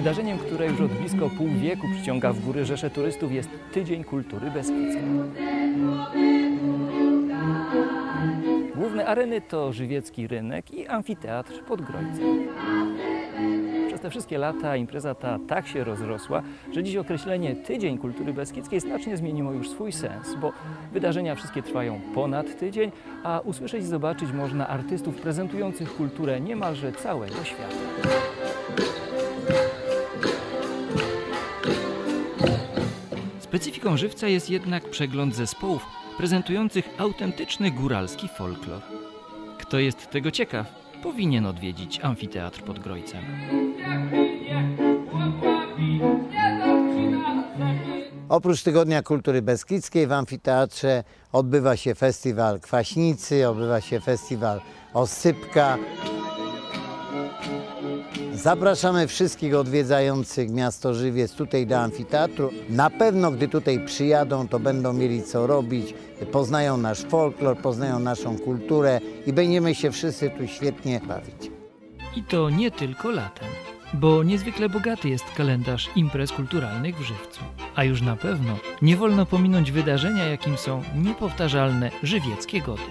Wydarzeniem, które już od blisko pół wieku przyciąga w góry rzesze turystów jest Tydzień Kultury Beskidzkiej. Główne areny to Żywiecki Rynek i Amfiteatr pod Grojcem. Przez te wszystkie lata impreza ta tak się rozrosła, że dziś określenie Tydzień Kultury Beskidzkiej znacznie zmieniło już swój sens, bo wydarzenia wszystkie trwają ponad tydzień, a usłyszeć i zobaczyć można artystów prezentujących kulturę niemalże całego świata. Specyfiką żywca jest jednak przegląd zespołów prezentujących autentyczny góralski folklor. Kto jest tego ciekaw, powinien odwiedzić amfiteatr pod Grojcem. Oprócz Tygodnia Kultury Beskidzkiej w amfiteatrze odbywa się festiwal Kwaśnicy, odbywa się festiwal Osypka. Zapraszamy wszystkich odwiedzających miasto Żywiec tutaj do amfiteatru. Na pewno, gdy tutaj przyjadą, to będą mieli co robić, poznają nasz folklor, poznają naszą kulturę i będziemy się wszyscy tu świetnie bawić. I to nie tylko latem, bo niezwykle bogaty jest kalendarz imprez kulturalnych w Żywcu. A już na pewno nie wolno pominąć wydarzenia, jakim są niepowtarzalne żywieckie gody.